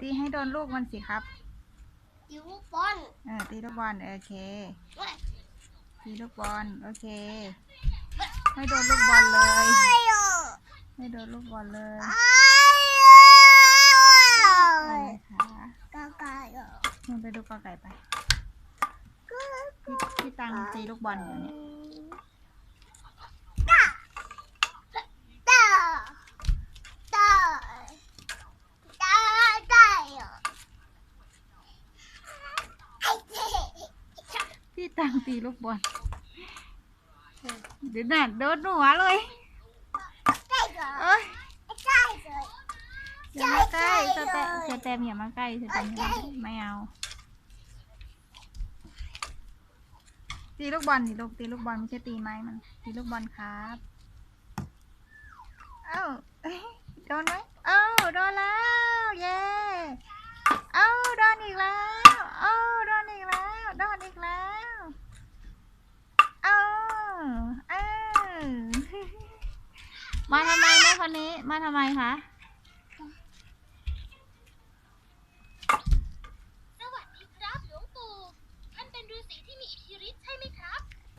ตีให้โดนลูกมันสิครับยูบอลเออตีลูกบอลโอเคตีลูกบอลโอเคให้โดนลูกบอลเลยให้โดนลูกบอลเลยอะไรคะมันไปดูกอไก่ไป พี่พี่ตังตีลูกบอลอยู่เนี่ย พี่ตังตีลูกบอลเดี๋ยวน่ะโดนหัวเลยเอ้ยอย่ามาใกล้สแตมสแตมอย่ามาใกล้สแตมอย่ามไม่เอาตีลูกบอลตีลูกตีลูกบอลไม่ใช่ตีไม้มันตีลูกบอลครับ เอ้าเอ้ยโดนไหมเอ้าโดนแล้ว เย้เอ้าโดนอีกแล้ว เอ้าโดนอีกแล้ว โดนอีกแล้ว เอ้าเอ้า มาทำไมแม่คนนี้ มาทำไมคะ